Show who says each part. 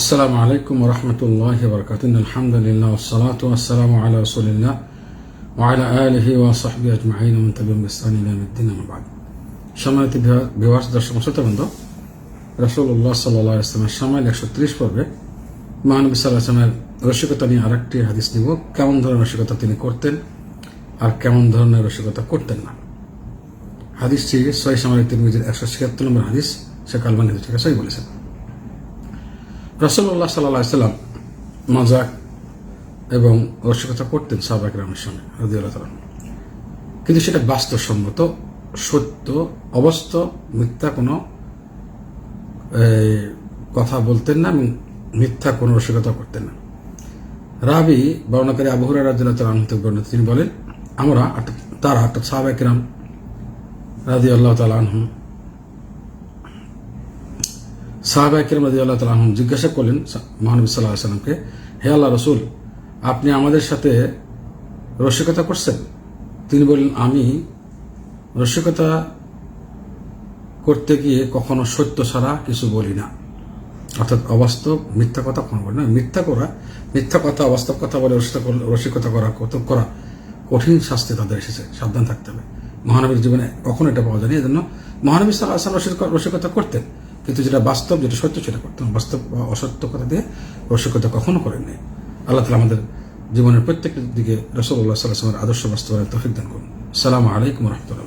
Speaker 1: আসসালামু আলাইকুম রহমতুল্লাহ বরকাতুন আলহামদুলিল্লাহ ওসালাত আসসালাম আলা রসুলিল্লাহ ওয়ালা আলহি ওয়া সাহবি আজমাইন। মন্তবিম ইসলামী আহমদ্দিন আহমাবাদ সম্মানিত বিভাস দর্শক রসুল্লাহ সাল্লাহ ইসলামের সামাইল একশো ত্রিশ পর্বে মহানবী সাল্লাহ ইসলামের রসিকতা নিয়ে আরেকটি হাদিস নিব। কেমন ধরনের রসিকতা তিনি করতেন আর কেমন ধরনের রসিকতা করতেন না? হাদিসটি সহি সামারিক তিরমিজির একশো ছিয়াত্তর হাদিস সে কালবানি থেকে সহি বলেছেন। রসল্লাহ সাল্লাহ সাল্লাম মজাক এবং রসিকতা করতেন সাহবাক রামের সঙ্গে তালাম কিন্তু সেটা বাস্তবসম্মত, সত্য অবস্থ মিথ্যা কোনো কথা বলতেন না এবং মিথ্যা কোনো রসিকতা করতেন না। রাবি বর্ণকারী আবহুরা রাজ্য আনতে বর্ণিত, তিনি বলেন, আমরা তারা, অর্থাৎ সাহাবাক রাম রাজি আল্লাহ তালা আনহম সাহাবা কিরম রাজি আল্লাহ তালাহম জিজ্ঞাসা করলেন মহানবী সাল্লাহ সাল্লামকে, হে আল্লাহ রসুল, আপনি আমাদের সাথে রসিকতা করছেন? তিনি বললেন, আমি রসিকতা করতে গিয়ে কখনো সত্য ছাড়া কিছু বলি না। অর্থাৎ অবাস্তব মিথ্যা কথা কখনো বলি না। মিথ্যা করা, মিথ্যা কথা, অবাস্তব কথা বলে রসিকতা করা কত করা কঠিন শাস্তি তাদের এসেছে। সাবধান থাকতে হবে। মহানবীর জীবনে কখনো এটা পাওয়া যায়নি। এজন্য মহানবী সাল্লাহ রসিকতা করতেন। কিন্তু যেটা বাস্তব, যেটা সত্য, সেটা করতাম বাস্তব বা অসত্য কথা দিয়ে রসিকতা কখনো করেননি আল্লাহ তালা আমাদের জীবনের প্রত্যেকটি দিকে রসগোল্লাহ সাল্লাহ আদর্শ বাস্তবায়নের তফিক দান করুন। সালাম আলাইকুম রহমতুল্লাহ